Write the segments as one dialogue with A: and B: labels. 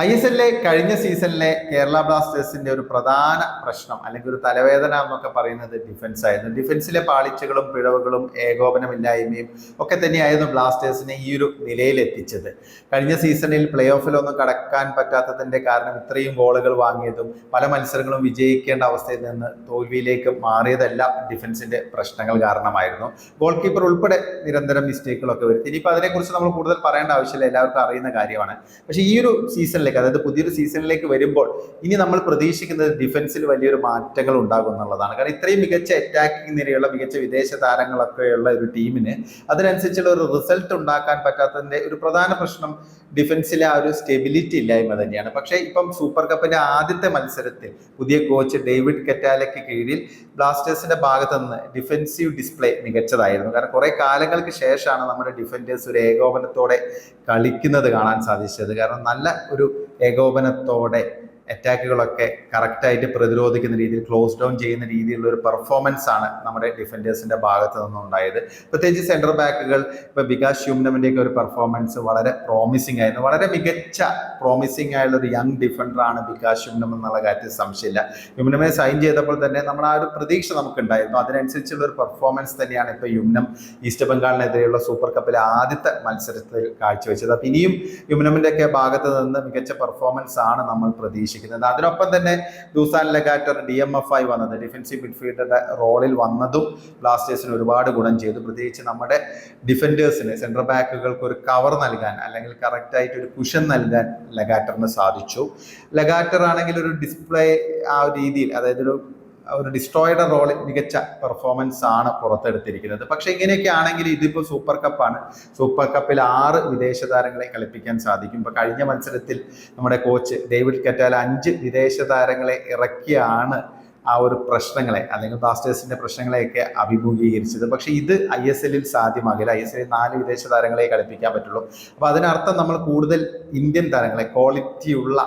A: I S എല്ലിലെ കഴിഞ്ഞ സീസണിലെ കേരള ബ്ലാസ്റ്റേഴ്സിന്റെ ഒരു പ്രധാന പ്രശ്നം അല്ലെങ്കിൽ ഒരു തലവേദന എന്നൊക്കെ പറയുന്നത് ഡിഫൻസ് ആയിരുന്നു. ഡിഫൻസിലെ പാളിച്ചകളും പിഴവുകളും ഏകോപനമില്ലായ്മയും ഒക്കെ തന്നെയായിരുന്നു ബ്ലാസ്റ്റേഴ്സിനെ ഈ ഒരു നിലയിൽ എത്തിച്ചത്. കഴിഞ്ഞ സീസണിൽ പ്ലേ ഓഫിലൊന്നും കടക്കാൻ പറ്റാത്തതിന്റെ കാരണം ഇത്രയും ഗോളുകൾ വാങ്ങിയതും പല മത്സരങ്ങളും വിജയിക്കേണ്ട അവസ്ഥയിൽ നിന്ന് തോൽവിയിലേക്ക് മാറിയതെല്ലാം ഡിഫൻസിന്റെ പ്രശ്നങ്ങൾ കാരണമായിരുന്നു. ഗോൾ കീപ്പർ ഉൾപ്പെടെ നിരന്തരം മിസ്റ്റേക്കുകളൊക്കെ വരുത്തി. ഇനിയിപ്പോൾ അതിനെക്കുറിച്ച് നമ്മൾ കൂടുതൽ പറയേണ്ട ആവശ്യമില്ല. എല്ലാവർക്കും അറിയുന്ന കാര്യമാണ്. പക്ഷേ ഈ ഒരു സീസണിലേക്ക് അതായത് പുതിയൊരു സീസണിലേക്ക് വരുമ്പോൾ ഇനി നമ്മൾ പ്രതീക്ഷിക്കുന്നത് ഡിഫൻസിൽ വലിയൊരു മാറ്റങ്ങൾ ഉണ്ടാകും എന്നുള്ളതാണ്. കാരണം ഇത്രയും മികച്ച അറ്റാക്കിംഗ് നിരയുള്ള മികച്ച വിദേശ താരങ്ങളൊക്കെയുള്ള ഒരു ടീമിന് അതിനനുസരിച്ചുള്ള ഒരു റിസൾട്ട് ഉണ്ടാക്കാൻ പറ്റാത്തതിന്റെ ഒരു പ്രധാന പ്രശ്നം ഡിഫൻസിലെ ആ ഒരു സ്റ്റെബിലിറ്റി ഇല്ലായ്മ തന്നെയാണ്. പക്ഷേ ഇപ്പം സൂപ്പർ കപ്പിന്റെ ആദ്യത്തെ മത്സരത്തിൽ പുതിയ കോച്ച് ഡേവിഡ് കെറ്റാലയ്ക്ക് കീഴിൽ ബ്ലാസ്റ്റേഴ്സിന്റെ ഭാഗത്ത് നിന്ന് ഡിഫൻസീവ് ഡിസ്പ്ലേ മികച്ചതായിരുന്നു. കാരണം കുറെ കാലങ്ങൾക്ക് ശേഷമാണ് നമ്മുടെ ഡിഫൻഡേഴ്സ് ഒരു ഏകോപനത്തോടെ കളിക്കുന്നത് കാണാൻ സാധിച്ചത്. കാരണം നല്ല ഒരു ഏകോപനത്തോടെ അറ്റാക്കുകളൊക്കെ കറക്റ്റായിട്ട് പ്രതിരോധിക്കുന്ന രീതിയിൽ ക്ലോസ് ഡൗൺ ചെയ്യുന്ന രീതിയിലുള്ള ഒരു പെർഫോമൻസ് ആണ് നമ്മുടെ ഡിഫൻഡേഴ്സിന്റെ ഭാഗത്ത് നിന്നുണ്ടായത്. പ്രത്യേകിച്ച് സെൻട്രൽ ബാക്കുകൾ ഇപ്പോൾ വികാസ് ഷ്യൂംനമിന്റെ ഒക്കെ ഒരു പെർഫോമൻസ് വളരെ പ്രോമിസിംഗ് ആയിരുന്നു. വളരെ മികച്ച പ്രോമിസിംഗ് ആയുള്ള ഒരു യങ് ഡിഫൻഡർ ആണ് വികാസ് ഷ്യൂംനം എന്നുള്ള കാര്യത്തിൽ സംശയമില്ല. യുംനമെ സൈൻ ചെയ്തപ്പോൾ തന്നെ നമ്മൾ ആ ഒരു പ്രതീക്ഷ നമുക്കുണ്ടായിരുന്നു. അതിനനുസരിച്ചുള്ള ഒരു പെർഫോമൻസ് തന്നെയാണ് ഇപ്പോൾ യുംനം ഈസ്റ്റ് ബംഗാളിനെതിരെയുള്ള സൂപ്പർ കപ്പിലെ ആദ്യത്തെ മത്സരത്തിൽ കാഴ്ചവെച്ചത്. അപ്പം ഇനിയും യുമിനമിന്റെയൊക്കെ ഒക്കെ ഭാഗത്ത് നിന്ന് മികച്ച പെർഫോമൻസ് ആണ് നമ്മൾ പ്രതീക്ഷിക്കുന്നത് അതിനൊപ്പം തന്നെ Dusan Lagator D M F ആയി വന്നത് ഡിഫൻസീവ് മിഡ്ഫീൽഡറുടെ റോളിൽ വന്നതും ബ്ലാസ്റ്റേഴ്സിന് ഒരുപാട് ഗുണം ചെയ്തു. പ്രത്യേകിച്ച് നമ്മുടെ ഡിഫൻഡേഴ്സിന് സെൻട്രൽ ബാക്കുകൾക്ക് ഒരു കവർ നൽകാൻ അല്ലെങ്കിൽ കറക്റ്റായിട്ട് ഒരു കുഷൻ നൽകാൻ ലഗാറ്ററിന് സാധിച്ചു. ലഗാറ്റർ ആണെങ്കിൽ ഒരു ഡിസ്പ്ലേ ആ രീതിയിൽ അതായത് ഒരു ഒരു ഡിസ്ട്രോയുടെ റോളിൽ മികച്ച പെർഫോമൻസ് ആണ് പുറത്തെടുത്തിരിക്കുന്നത്. പക്ഷെ ഇങ്ങനെയൊക്കെ ആണെങ്കിൽ ഇതിപ്പോൾ സൂപ്പർ കപ്പാണ് സൂപ്പർ കപ്പിൽ ആറ് വിദേശ താരങ്ങളെ കളിപ്പിക്കാൻ സാധിക്കും. ഇപ്പൊ കഴിഞ്ഞ മത്സരത്തിൽ നമ്മുടെ കോച്ച് ഡേവിഡ് കറ്റാൽ അഞ്ച് വിദേശ താരങ്ങളെ ഇറക്കിയാണ് ആ ഒരു പ്രശ്നങ്ങളെ അല്ലെങ്കിൽ ബ്ലാസ്റ്റേഴ്സിന്റെ പ്രശ്നങ്ങളെയൊക്കെ അഭിമുഖീകരിച്ചത്. പക്ഷേ ഇത് ഐ എസ് എല്ലിൽ സാധ്യമാകില്ല. ഐ എസ് എല്ലിൽ നാല് വിദേശ താരങ്ങളെ കളിപ്പിക്കാൻ പറ്റുള്ളൂ. അപ്പൊ അതിനർത്ഥം നമ്മൾ കൂടുതൽ ഇന്ത്യൻ താരങ്ങളെ ക്വാളിറ്റിയുള്ള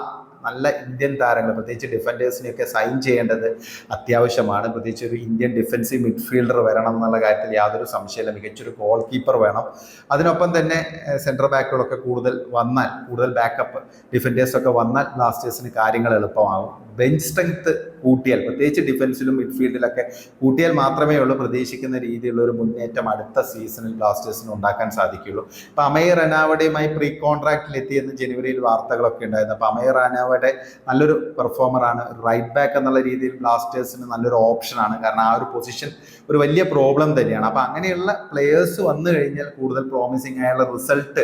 A: നല്ല ഇന്ത്യൻ താരങ്ങൾ പ്രത്യേകിച്ച് ഡിഫൻഡേഴ്സിനെയൊക്കെ സൈൻ ചെയ്യേണ്ടത് അത്യാവശ്യമാണ്. പ്രത്യേകിച്ച് ഒരു ഇന്ത്യൻ ഡിഫൻസീവ് മിഡ്ഫീൽഡർ വരണം എന്നുള്ള കാര്യത്തിൽ യാതൊരു സംശയമില്ല. മികച്ചൊരു ഗോൾ കീപ്പർ വേണം. അതിനൊപ്പം തന്നെ സെൻട്രൽ ബാക്കുകളൊക്കെ കൂടുതൽ വന്നാൽ കൂടുതൽ ബാക്കപ്പ് ഡിഫൻഡേഴ്സൊക്കെ വന്നാൽ ബ്ലാസ്റ്റേഴ്സിന് കാര്യങ്ങൾ എളുപ്പമാകും. ബെഞ്ച് സ്ട്രെങ്ത് കൂട്ടിയാൽ പ്രത്യേകിച്ച് ഡിഫൻസിലും മിഡ്ഫീൽഡിലൊക്കെ കൂട്ടിയാൽ മാത്രമേ ഉള്ളൂ. പ്രതീക്ഷിക്കുന്ന രീതിയിലുള്ള ഒരു മുന്നേറ്റം അടുത്ത സീസണിൽ ബ്ലാസ്റ്റേഴ്സിന് ഉണ്ടാക്കാൻ സാധിക്കുകയുള്ളൂ. അപ്പോൾ അമയ റനാവടയുമായി പ്രീ കോൺട്രാക്റ്റിൽ എത്തിയെന്ന് ജനുവരിയിൽ വാർത്തകളൊക്കെ ഉണ്ടായിരുന്നു. അപ്പൊ അമയ റനാവഡെ നല്ലൊരു പെർഫോമറാണ് റൈറ്റ് ബാക്ക് എന്നുള്ള രീതിയിൽ ബ്ലാസ്റ്റേഴ്സിന് നല്ലൊരു ഓപ്ഷനാണ് കാരണം ആ ഒരു പൊസിഷൻ ഒരു വലിയ പ്രോബ്ലം തന്നെയാണ്. അപ്പം അങ്ങനെയുള്ള പ്ലെയേഴ്സ് വന്നു കഴിഞ്ഞാൽ കൂടുതൽ പ്രോമിസിങ് ആയുള്ള റിസൾട്ട്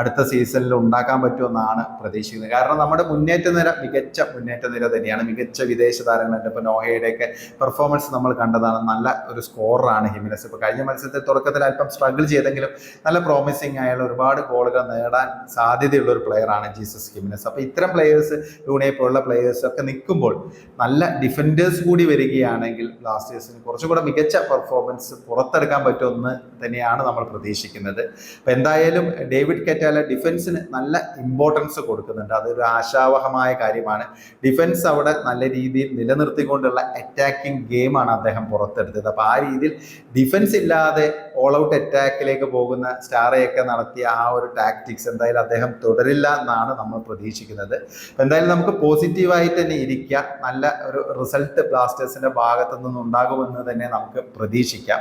A: അടുത്ത സീസണിൽ ഉണ്ടാക്കാൻ പറ്റുമെന്നാണ് പ്രതീക്ഷിക്കുന്നത്. കാരണം നമ്മുടെ മുന്നേറ്റ നിര മികച്ച മുന്നേറ്റ നിര തന്നെയാണ്. മികച്ച വിദേശ താരങ്ങളുണ്ട് നോഹയുടെ നോഹയുടെയൊക്കെ പെർഫോമൻസ് നമ്മൾ കണ്ടതാണ്. നല്ല ഒരു സ്കോറാണ് ഹിമിനസ്. ഇപ്പോൾ കഴിഞ്ഞ മത്സരത്തിൽ തുടക്കത്തിൽ അല്പം സ്ട്രഗിൾ ചെയ്തെങ്കിലും നല്ല പ്രോമിസിങ് ആയുള്ള ഒരുപാട് ഗോളുകൾ നേടാൻ സാധ്യതയുള്ള ഒരു പ്ലെയറാണ് ജീസസ് ഹിമിനസ്. അപ്പോൾ ഇത്തരം പ്ലെയേഴ്സ് ലൂണയെ പോലുള്ള പ്ലേയേഴ്സ് ഒക്കെ നിൽക്കുമ്പോൾ നല്ല ഡിഫൻഡേഴ്സ് കൂടി വരികയാണെങ്കിൽ ബ്ലാസ്റ്റേഴ്സിന് കുറച്ചുകൂടെ മികച്ച പെർഫോമൻസ് പുറത്തെടുക്കാൻ പറ്റുമെന്ന് തന്നെയാണ് നമ്മൾ പ്രതീക്ഷിക്കുന്നത്. അപ്പോൾ എന്തായാലും ഡേവിഡ് കെറ്റാല ഡിഫൻസിന് നല്ല ഇമ്പോർട്ടൻസ് കൊടുക്കുന്നുണ്ട്. അതൊരു ആശാവഹമായ കാര്യമാണ്. ഡിഫൻസ് അവിടെ നല്ല രീതിയിൽ നിലനിർത്തിക്കൊണ്ടുള്ള അറ്റാക്കിംഗ് ഗെയിമാണ് അദ്ദേഹം പുറത്തെടുത്തത്. അപ്പോൾ ആ രീതിയിൽ ഡിഫൻസ് ഇല്ലാതെ ഓൾ ഔട്ട് അറ്റാക്കിലേക്ക് പോകുന്ന സ്റ്റാറയൊക്കെ നടത്തിയ ആ ഒരു ടാക്ടിക്സ് എന്തായാലും അദ്ദേഹം തുടരില്ല എന്നാണ് നമ്മൾ പ്രതീക്ഷിക്കുന്നത്. അപ്പൊ എന്തായാലും നമുക്ക് പോസിറ്റീവായിട്ട് തന്നെ ഇരിക്കുക നല്ല ഒരു റിസൾട്ട് ബ്ലാസ്റ്റേഴ്സിന്റെ ഭാഗത്തു നിന്നുണ്ടാകുമെന്ന് തന്നെ നമുക്ക് പ്രതീക്ഷിക്കാം.